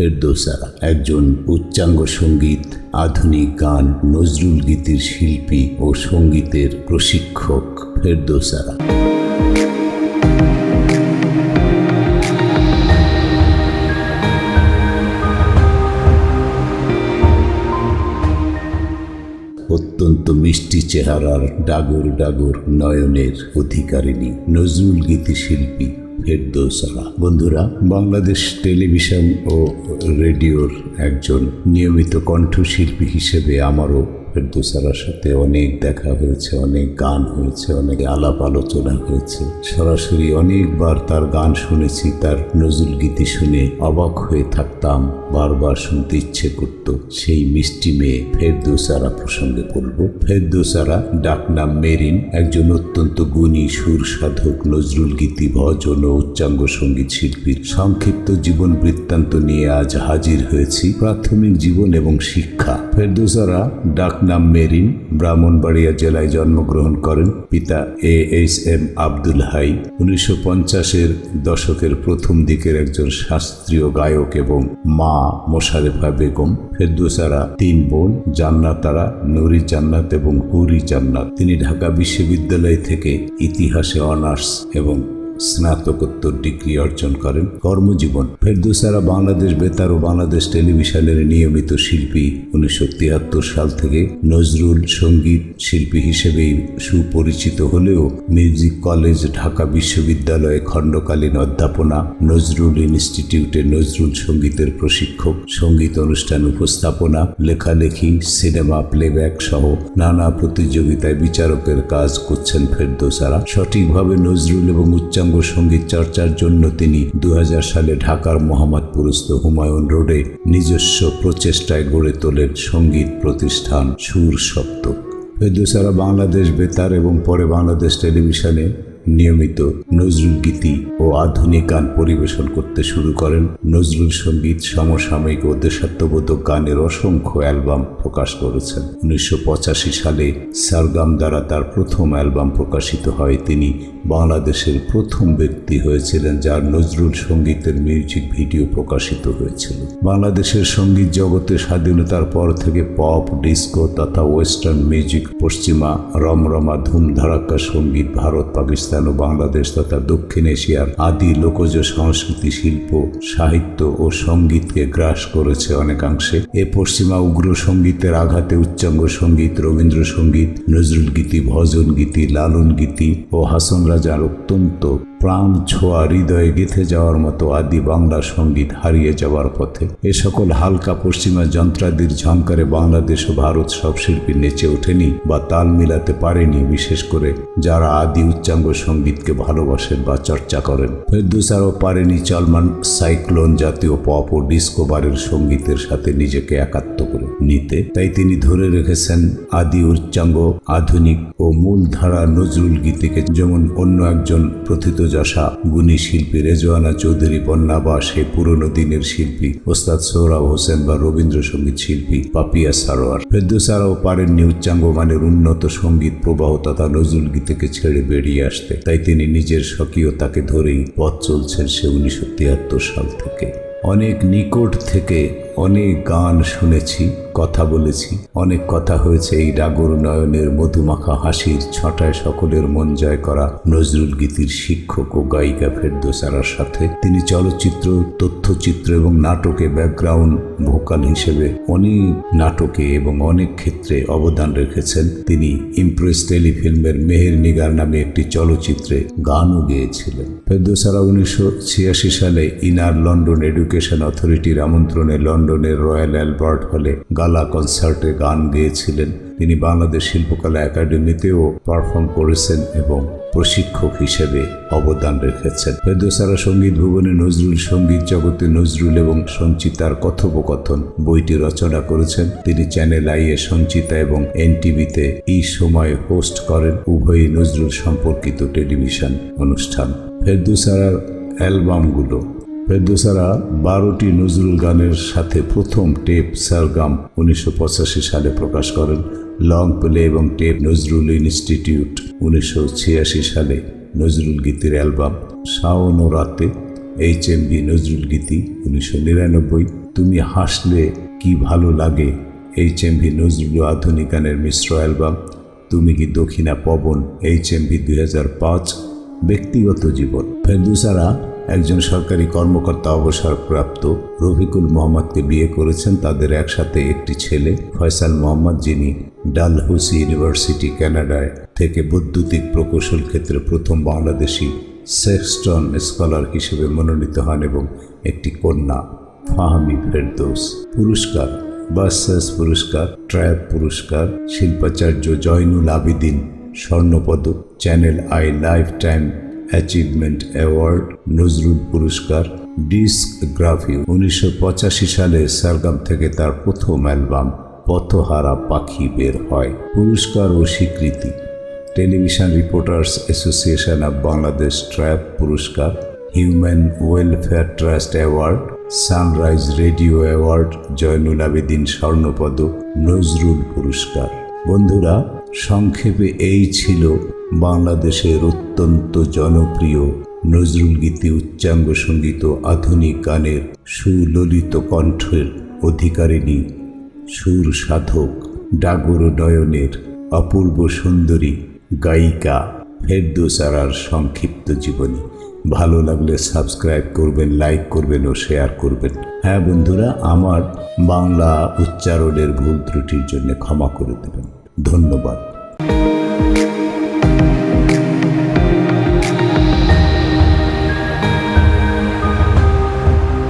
ফেরদৌসারা একজন উচ্চাঙ্গ সংগীত, আধুনিক গান, নজরুল গীতির শিল্পী ও সঙ্গীতের প্রশিক্ষক ফেরদৌসারা। অত্যন্ত মিষ্টি চেহারার ডাগর ডাগর নয়নের অধিকারিণী নজরুল গীতি শিল্পী ফেরদৌসারা বন্ধুরা বাংলাদেশ টেলিভিশন ও রেডিওর একজন নিয়মিত কণ্ঠশিল্পী হিসেবে আমারও ফেরদৌসারার সাথে অনেক দেখা হয়েছে, অনেক গান হয়েছে, অনেক আলাপ আলোচনা হয়েছে। সরাসরি অনেকবার তার গান শুনেছি, তার নজরুল গীতি শুনে অবাক হয়ে থাকতাম, বারবার শুনতে ইচ্ছে করত। সেই মিষ্টি মেয়ে ফেরদৌসারা প্রসঙ্গে বলব, ফেরদৌসারা ডাকনাম মেরিন, একজন অত্যন্ত গুণী, সুর সাধক, নজরুল গীতি, ভজন ও উচ্চাঙ্গ সংগীত শিল্পীর সংক্ষিপ্ত জীবন বৃত্তান্ত নিয়ে আজ হাজির হয়েছি। প্রাথমিক জীবন এবং শিক্ষা। ফেরদৌসারা ডাকনাম মেরিন, ব্রাহ্মণবাড়িয়া জেলায় জন্মগ্রহণ করেন, পিতা A H M Abdul Hai. উনিশশো পঞ্চাশের দশকের প্রথম দিকের একজন শাস্ত্রীয় গায়ক এবং মা মোশারেফা বেগম, ফেরদৌসারা তিন বোন, জান্নাতারা, নুরি জান্নাত এবং হুরি জান্নাত। তিনি ঢাকা বিশ্ববিদ্যালয় থেকে ইতিহাসে অনার্স এবং স্নাতকোত্তর ডিগ্রি অর্জন করেন। কর্মজীবন, ফেরদৌসারা বাংলাদেশ বেতার ও বাংলাদেশ টেলিভিশনের নিয়মিত শিল্পী উনিশশো তিয়াত্তর সাল থেকে নজরুল সংগীত শিল্পী হিসেবেই সুপরিচিত হলেও মিউজিক কলেজ, ঢাকা বিশ্ববিদ্যালয়ে খণ্ডকালীন অধ্যাপনা, নজরুল ইনস্টিটিউটে নজরুল সঙ্গীতের প্রশিক্ষক, সংগীত অনুষ্ঠান উপস্থাপনা, লেখালেখি, সিনেমা, প্লেব্যাক সহ নানা প্রতিযোগিতায় বিচারকের কাজ করছেন ফেরদোসারা। সঠিকভাবে নজরুল এবং উচ্চাঙ্গ সংগীত চর্চার জন্য তিনি দুই হাজার সালে ঢাকার মোহাম্মদপুরস্থ হুমায়ুন রোডে নিজস্ব প্রচেষ্টায় গড়ে তোলেন সংগীত প্রতিষ্ঠান সুর সপ্তক। ফেরদৌসারা বাংলাদেশ বেতার এবং পরে বাংলাদেশ টেলিভিশনে নিয়মিত নজরুল গীতি ও আধুনিক গান পরিবেশন করতে শুরু করেন। নজরুল সংগীত, সমসাময়িক ও দেশাত্মবোধক গানের অসংখ্য অ্যালবাম প্রকাশ করেছেন। উনিশশো পঁচাশি সালে সারগাম দ্বারা তার প্রথম অ্যালবাম প্রকাশিত হয়। তিনি বাংলাদেশের প্রথম ব্যক্তি হয়েছিলেন যার নজরুল সঙ্গীতের মিউজিক ভিডিও প্রকাশিত হয়েছিল। বাংলাদেশের সংগীত জগতে স্বাধীনতার পর থেকে পপ, ডিস্কো তথা ওয়েস্টার্ন মিউজিক, পশ্চিমা রমরমা ধুমধারাক্কা সংগীত, ভারত, পাকিস্তান ও বাংলাদেশ তথা দক্ষিণ এশিয়ার আদি লোকজ সংস্কৃতি, শিল্প, সাহিত্য ও সঙ্গীতকে গ্রাস করেছে অনেকাংশে। এ পশ্চিমা উগ্র সঙ্গীতের আঘাতে উচ্চাঙ্গ সংগীত রবীন্দ্রসঙ্গীত, নজরুল গীতি, ভজন গীতি, লালন গীতি ও হাসন রাজার অত্যন্ত প্রাণ ছোঁয়া হৃদয়ে গেঁথে যাওয়ার মতো আদি বাংলা সংগীত হারিয়ে যাওয়ার পথে এ সকল হালকা পশ্চিমা যন্ত্রাদির ঝঙ্কারে বাংলাদেশ ও ভারত সব শিল্পী নেচে ওঠেনি বা তাল মিলাতে পারেনি, বিশেষ করে যারা আদি উচ্চাঙ্গ সঙ্গীতকে ভালোবাসেন বা চর্চা করেন। ফেরদুসারও পারেনি চলমান সাইক্লোন জাতীয় পপ ও ডিস্কো বারের সঙ্গীতের সাথে নিজেকে একাত্ম করে নিতে। তাই তিনি ধরে রেখেছেন আদি উচ্চাঙ্গ, আধুনিক ও মূলধারা নজরুল গীতিকে যেমন অন্য একজন প্রথিতযশা গুণী শিল্পী রেজওয়ানা চৌধুরী বন্যা বা সে পুরনো দিনের শিল্পী ওস্তাদ সোহরাব হোসেন বা রবীন্দ্রসঙ্গীত শিল্পী পাপিয়া সারোয়ার। ফেরদৌসারাও পারেননি উচ্চাঙ্গ মানের উন্নত সংগীত প্রবাহ তথা নজরুল গীতিকে ছেড়ে বেরিয়ে আসতে। তাই তিনি নিজের স্বকীয়তাকে ধরেই পথ চলছেন সে উনিশশো তিয়াত্তর সাল থেকে। অনেক নিকট থেকে অনেক গান শুনেছি। কথা বলেছি। অনেক কথা হয়েছে এই ডাগর নয়নের মধুমাখা হাসির ছটায় সকলের মন জয় করা নজরুল গীতির শিক্ষক ও গায়িকা ফেরদোসারার সাথে। তিনি চলচ্চিত্র, তথ্যচিত্র এবং নাটকে ব্যাকগ্রাউন্ড ভোকাল হিসেবে অনেক নাটকে এবং অনেক ক্ষেত্রে অবদান রেখেছেন। তিনি ইমপ্রেস টেলিফিল্মের মেহের নিগার নামে একটি চলচ্চিত্রে গানও গেয়েছিলেন। ফেরদোসারা উনিশশো ছিয়াশি সালে ইনার লন্ডন এডুকেশন অথরিটির আমন্ত্রণে লন্ডনের রয়্যাল অ্যালবার্ট হলে গালা কনসার্টে গান গেয়েছিলেন। তিনি বাংলাদেশ শিল্পকলা একাডেমিতেও পারফর্ম করেছেন এবং প্রশিক্ষক হিসেবে অবদান রেখেছেন। ফেরদোসারা সংগীত ভুবনে নজরুল সংগীত জগতে নজরুল এবং সঞ্চিতার কথোপকথন বইটি রচনা করেছেন। তিনি চ্যানেল আই এ সঞ্চিতা এবং এনটিভিতে এই সময় হোস্ট করেন। উভয়ই নজরুল সম্পর্কিত টেলিভিশন অনুষ্ঠান। ফেরদোসারার অ্যালবামগুলো ফেরদোসারা বারোটি নজরুল গানের সাথে প্রথম টেপ সারগাম উনিশশো সালে প্রকাশ করেন। লং প্লে এবং টেপ নজরুল ইনস্টিটিউট উনিশশো ছিয়াশি সালে নজরুল গীতির অ্যালবাম শাওন ও রাতে এইচ এম ভি নজরুল গীতি উনিশশো নিরানব্বই। তুমি হাসলে কি ভালো লাগে? এইচ এম ভি নজরুল আধুনিক গানের মিশ্র অ্যালবাম। তুমি কি দক্ষিণা পবন? এইচ এম ভি দুই হাজার পাঁচ। ব্যক্তিগত জীবন। ফেরদুসারা একজন সরকারি কর্মকর্তা অবসরপ্রাপ্ত রফিকুল মোহাম্মদকে বিয়ে করেছেন তাদের একসাথে একটি ছেলে, ফয়সাল মোহাম্মদ, যিনি ডালহৌসি ইউনিভার্সিটি, কানাডায় থেকে বৈদ্যুতিক প্রকৌশল ক্ষেত্রে প্রথম বাংলাদেশি সেক্সটন স্কলার হিসেবে মনোনীত হন এবং একটি কন্যা, ফাহামি ফেরদৌস পুরস্কার বাসাস পুরস্কার ট্র্যাপ পুরস্কার, শিল্পাচার্য জয়নুল আবিদিন স্বর্ণপদক, channel I lifetime achievement award Nazrul পুরস্কার ডিস্কগ্রাফি উনিশশো পঁচাশি সালে সারগাম থেকে তার প্রথম অ্যালবাম পথহারা পাখি বের হয়। পুরস্কার ও স্বীকৃতি। Television reporters association of Bangladesh trap পুরস্কার human welfare trust award sunrise radio award Zainul Abedin স্বর্ণপদক নজরুল পুরস্কার। বন্ধুরা, সংক্ষেপে এই ছিল বাংলাদেশের অত্যন্ত জনপ্রিয় নজরুল গীতি উচ্চাঙ্গ সংগীত আধুনিক গানের সুললিত কণ্ঠের অধিকারিণী, সুর সাধক, ডাগর নয়নের অপূর্ব সুন্দরী গায়িকা ফেরদোসারার সংক্ষিপ্ত জীবনী। ভালো লাগলে সাবস্ক্রাইব করবেন, লাইক করবেন ও শেয়ার করবেন। হ্যাঁ বন্ধুরা আমার বাংলা উচ্চারণের ভুল ত্রুটির জন্য ক্ষমা করে দেবেন। ধন্যবাদ।